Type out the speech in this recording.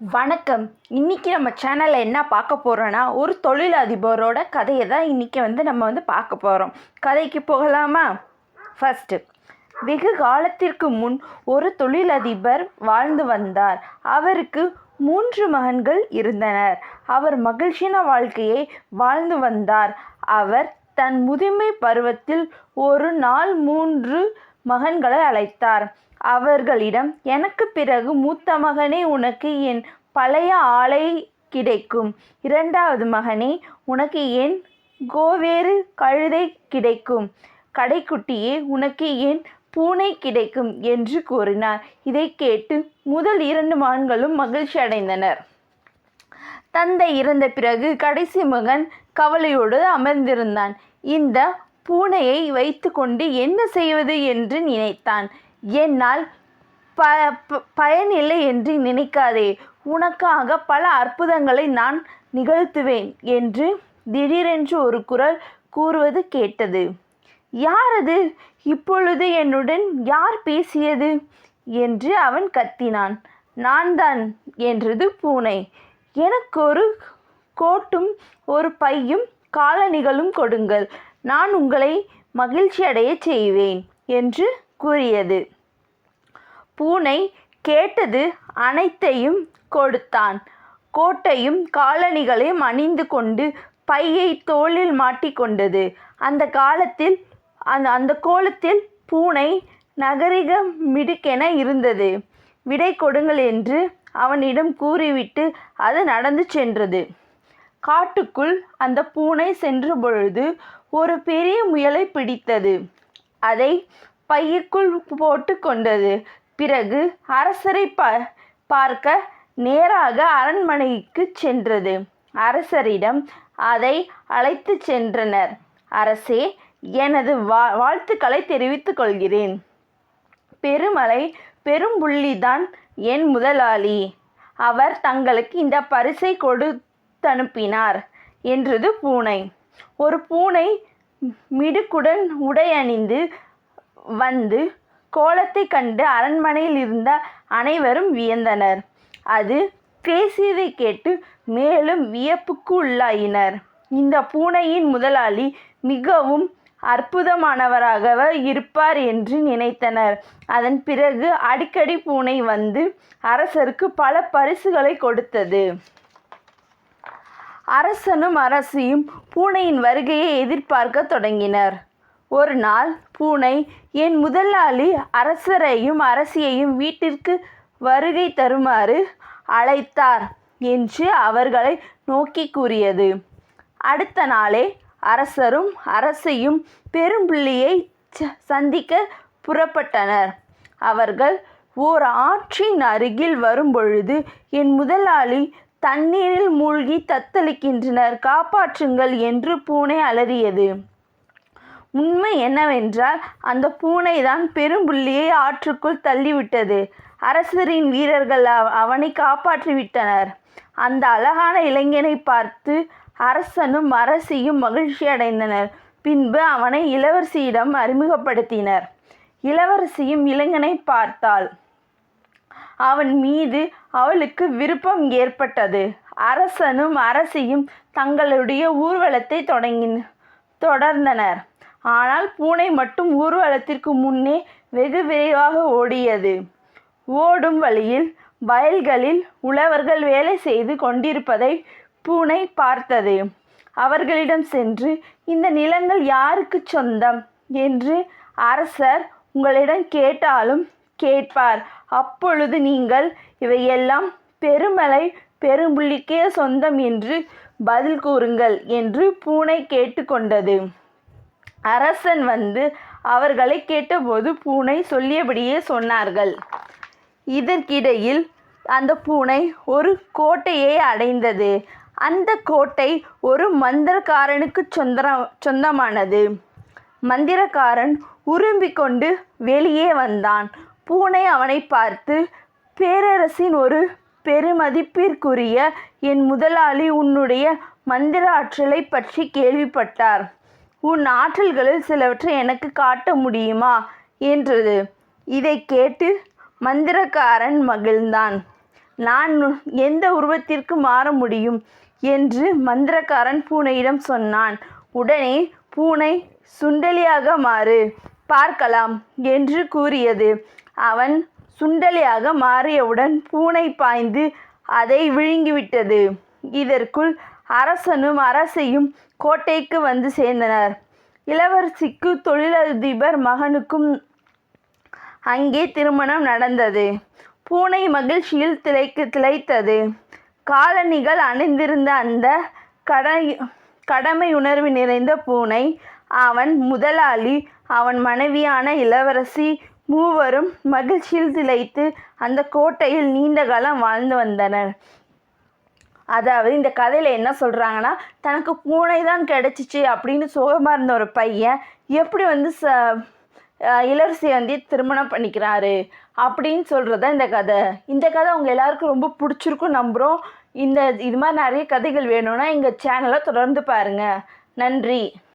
வணக்கம். இன்னைக்கு நம்ம சேனலில் என்ன பார்க்க போகிறோன்னா ஒரு தொழிலதிபரோட கதையை தான் இன்றைக்கி வந்து நம்ம வந்து பார்க்க போகிறோம் கதைக்கு போகலாமா? ஃபஸ்ட்டு வெகு காலத்திற்கு முன் ஒரு தொழிலதிபர் வாழ்ந்து வந்தார். அவருக்கு மூன்று மகன்கள் இருந்தனர். அவர் மகிழ்ச்சியான வாழ்க்கையை வாழ்ந்து வந்தார். அவர் தன் முதுமை பருவத்தில் ஒரு நாள் மூன்று மகன்களை அழைத்தார். அவர்களிடம் எனக்கு பிறகு மூத்த மகனே உனக்கு என் பழைய ஆலை கிடைக்கும். இரண்டாவது மகனே உனக்கு என் கோவேறு கழுதை கிடைக்கும். கடைக்குட்டியே உனக்கு என் பூனை கிடைக்கும் என்று கூறினார். இதை கேட்டு முதல் இரண்டு மகன்களும் மகிழ்ச்சி அடைந்தனர். தந்தை இறந்த பிறகு கடைசி மகன் கவலையோடு அமர்ந்திருந்தான். இந்த பூனையை வைத்துக்கொண்டு என்ன செய்வது என்று நினைத்தான். என்னால் ப ப- பயனில்லை என்று நினைக்காதே. உனக்காக பல அற்புதங்களை நான் நிகழ்த்துவேன் என்று திடீரென்று ஒரு குரல் கூறுவது கேட்டது. யார் அது? இப்பொழுது என்னுடன் யார் பேசியது? என்று அவன் கத்தினான். நான் தான் என்றது பூனை. எனக்கு ஒரு கோட்டும் ஒரு பையும் காலணிகளும் கொடுங்கள். நான் உங்களை மகிழ்ச்சி அடையச் செய்வேன் என்று கூறியது. பூனை கேட்டது அனைத்தையும் கொடுத்தான். கோட்டையும் காலணிகளையும் அணிந்து கொண்டு பையை தோளில் மாட்டிக்கொண்டது அந்த காலத்தில் அந்த அந்த கோலத்தில் பூனை நகரிக மிடுக்கென இருந்தது. விடை கொடுங்கள் என்று அவனிடம் கூறிவிட்டு அது நடந்து சென்றது. காட்டுக்குள் அந்த பூனை சென்ற பொழுது ஒரு பெரிய முயலை பிடித்தது. அதை பையிற்குள் போட்டு கொண்டது. பிறகு அரசரை ப பார்க்க நேராக அரண்மனைக்கு சென்றது. அரசரிடம் அதை அழைத்து சென்றனர். அரசே எனது வா வாழ்த்துக்களை தெரிவித்துக் கொள்கிறேன். பெருமலை பெரும்புள்ளிதான் என் முதலாளி. அவர் தங்களுக்கு இந்த பரிசை கொடுத்தனுப்பினார் என்றது பூனை. ஒரு பூனை மிடுக்குடன் உடை அணிந்து வந்து கோலத்தை கண்டு அரண்மனையில் இருந்த அனைவரும் வியந்தனர். அது பேசியதை கேட்டு மேலும் வியப்புக்கு உள்ளாயினர். இந்த பூனையின் முதலாளி மிகவும் அற்புதமானவராக இருப்பார் என்று நினைத்தனர். அதன் பிறகு அடிக்கடி பூனை வந்து அரசருக்கு பல பரிசுகளை கொடுத்தது. அரசனும் அரசியும் பூனையின் வருகையை எதிர்பார்க்க தொடங்கினர். ஒரு நாள் பூனை என் முதலாளி அரசரையும் அரசியையும் வீட்டிற்கு வருகை தருமாறு அழைத்தார் என்று அவர்களை நோக்கி கூறியது. அடுத்த நாளே அரசரும் அரசியும் பெரும்புள்ளியை ச- சந்திக்க புறப்பட்டனர். அவர்கள் ஓர் ஆற்றின் அருகில் வரும்பொழுது என் முதலாளி தண்ணீரில் மூழ்கி தத்தளிக்கின்றனர். காப்பாற்றுங்கள் என்று பூனை அலறியது. உண்மை என்னவென்றால் அந்த பூனைதான் பெரும்புள்ளியை ஆற்றுக்குள் தள்ளிவிட்டது. அரசரின் வீரர்கள் அவ- அவனை காப்பாற்றிவிட்டனர். அந்த அழகான இளைஞனை பார்த்து அரசனும் அரசியும் மகிழ்ச்சி அடைந்தனர். பின்பு அவனை இளவரசியிடம் அறிமுகப்படுத்தினர். இளவரசியும் இளைஞனை பார்த்தாள். அவன் மீது அவளுக்கு விருப்பம் ஏற்பட்டது. அரசனும் அரசியும் தங்களுடைய ஊர்வலத்தை தொடங்கின தொடர்ந்தனர். ஆனால் பூனை மட்டும் ஊர்வலத்திற்கு முன்னே வெகு விரைவாக ஓடியது. ஓடும் வழியில் வயல்களில் உழவர்கள் வேலை செய்து கொண்டிருப்பதை பூனை பார்த்தது. அவர்களிடம் சென்று இந்த நிலங்கள் யாருக்கு சொந்தம்? என்று அரசர் உங்களிடம் கேட்டாலும் கேட்பார். அப்பொழுது நீங்கள் இவையெல்லாம் பெருமலை பெரும்புள்ளிக்கே சொந்தம் என்று பதில் கூறுங்கள் என்று பூனை கேட்டுக்கொண்டது. அரசன் வந்து அவர்களை கேட்டபோது பூனை சொல்லியபடியே சொன்னார்கள். இதற்கிடையில் அந்த பூனை ஒரு கோட்டையை அடைந்தது. அந்த கோட்டை ஒரு மந்திரக்காரனுக்கு சொந்தர சொந்தமானது. மந்திரக்காரன் உரும்பிக் கொண்டு வெளியே வந்தான். பூனை அவனை பார்த்து பேரரசின் ஒரு பெருமதிப்பிற்குரிய என் முதலாளி உன்னுடைய மந்திர ஆற்றலை பற்றி கேள்விப்பட்டார். உன் ஆற்றல்களில் சிலவற்றை எனக்கு காட்ட முடியுமா? என்றது. இதை கேட்டு மந்திரக்காரன் மகிழ்ந்தான். நான் எந்த உருவத்திற்கு மாற முடியும்? என்று மந்திரக்காரன் பூனையிடம் சொன்னான். உடனே பூனை சுண்டலியாக மாறு பார்க்கலாம் என்று கூறியது. அவன் சுண்டலியாக மாறியவுடன் பூனை பாய்ந்து அதை விழுங்கிவிட்டது. இதற்குள் அரசனும் அரசியும் கோட்டைக்கு வந்து சேர்ந்தனர். இளவரசிக்கு தொழிலதிபர் மகனுக்கும் அங்கே திருமணம் நடந்தது. பூனை மகிழ்ச்சியில் திளைக்கு திளைத்தது. காலணிகள் அணிந்திருந்த அந்த கடை கடமையுணர்வு நிறைந்த பூனை அவன் முதலாளி அவன் மனைவியான இளவரசி மூவரும் மகிழ்ச்சியில் திளைத்து அந்த கோட்டையில் நீண்ட காலம் வாழ்ந்து வந்தனர். அதாவது இந்த கதையில் என்ன சொல்கிறாங்கன்னா தனக்கு பூனை தான் கிடச்சிச்சு அப்படின்னு சோகமாக இருந்த ஒரு பையன் எப்படி வந்து ச இளவரசியை வந்து திருமணம் பண்ணிக்கிறாரு அப்படின்னு சொல்கிறது தான் இந்த கதை. இந்த கதை உங்கள் எல்லாருக்கும் ரொம்ப பிடிச்சிருக்கும் நம்புகிறோம் இந்த இது மாதிரி நிறைய கதைகள் வேணும்னா எங்கள் சேனலை தொடர்ந்து பாருங்கள் நன்றி.